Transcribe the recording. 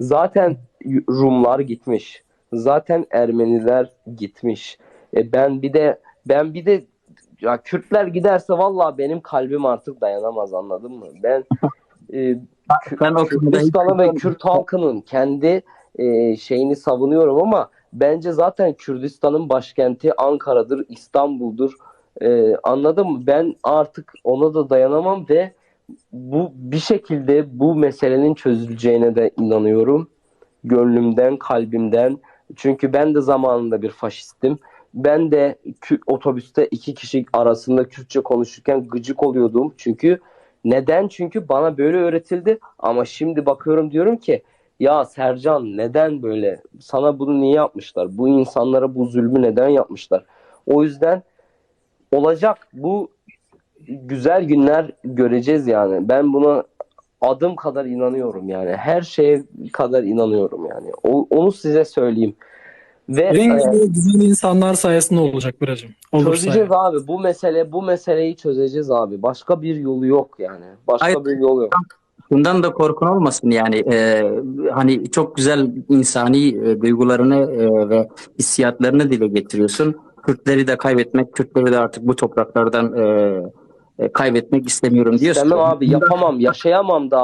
Zaten Rumlar gitmiş. Zaten Ermeniler gitmiş. E ben bir de ben bir de ya Kürtler giderse vallahi benim kalbim artık dayanamaz anladın mı? Ben e, Kürdistan'ı ve Kürt halkının kendi e, şeyini savunuyorum ama bence zaten Kürdistan'ın başkenti Ankara'dır, İstanbul'dur. E, anladın mı? Ben artık ona da dayanamam ve bu bir şekilde bu meselenin çözüleceğine de inanıyorum. Gönlümden, kalbimden. Çünkü ben de zamanında bir faşistim. Ben de otobüste iki kişi arasında Kürtçe konuşurken gıcık oluyordum. Çünkü neden? Çünkü bana böyle öğretildi. Ama şimdi bakıyorum diyorum ki ya Sercan neden böyle? Sana bunu niye yapmışlar? Bu insanlara bu zulmü neden yapmışlar? O yüzden olacak. Bu güzel günler göreceğiz yani. Ben buna adım kadar inanıyorum yani. Her şeye kadar inanıyorum yani. O- onu size söyleyeyim. Ve En e, güzel, insanlar sayesinde olacak Biracığım. Olursa çözeceğiz yani. abi. Bu mesele bu meseleyi çözeceğiz abi. Başka bir yolu yok yani. Başka Hayır. bir yol yok. Bundan da korkun olmasın yani e, hani çok güzel insani e, duygularını e, ve hissiyatlarını dile getiriyorsun. Kürtleri de kaybetmek, Kürtleri de artık bu topraklardan e, kaybetmek istemiyorum diyorsun. İstemem abi yapamam, yaşayamam daha